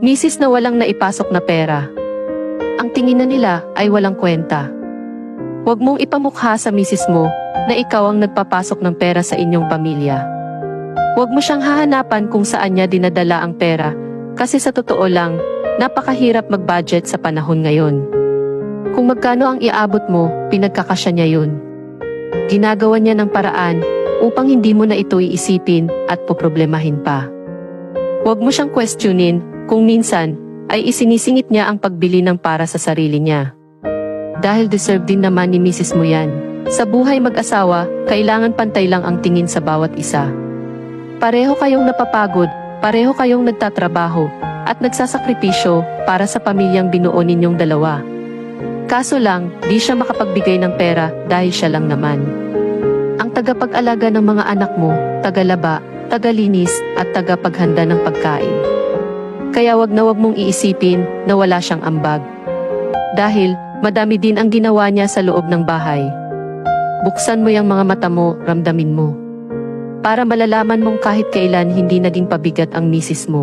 Misis na walang naipasok na pera. Ang tingin na nila ay walang kwenta. Huwag mong ipamukha sa misis mo na ikaw ang nagpapasok ng pera sa inyong pamilya. Huwag mo siyang hahanapan kung saan niya dinadala ang pera kasi sa totoo lang, napakahirap mag-budget sa panahon ngayon. Kung magkano ang iaabot mo, pinagkakasya niya yun. Ginagawa niya ng paraan upang hindi mo na ito iisipin at poproblemahin pa. Huwag mo siyang questionin kung minsan ay isinisingit niya ang pagbili ng para sa sarili niya. Dahil deserve din naman ni Mrs. mo yan. Sa buhay mag-asawa, kailangan pantay lang ang tingin sa bawat isa. Pareho kayong napapagod, pareho kayong nagtatrabaho, at nagsasakripisyo para sa pamilyang binuo ninyong dalawa. Kaso lang, di siya makapagbigay ng pera dahil siya lang naman. Ang tagapag-alaga ng mga anak mo, tagalaba, tagalinis, at tagapaghanda ng pagkain. Kaya wag na wag mong iisipin na wala siyang ambag. Dahil, madami din ang ginawa niya sa loob ng bahay. Buksan mo yung mga mata mo, ramdamin mo. Para malalaman mong kahit kailan hindi naging pabigat ang misis mo.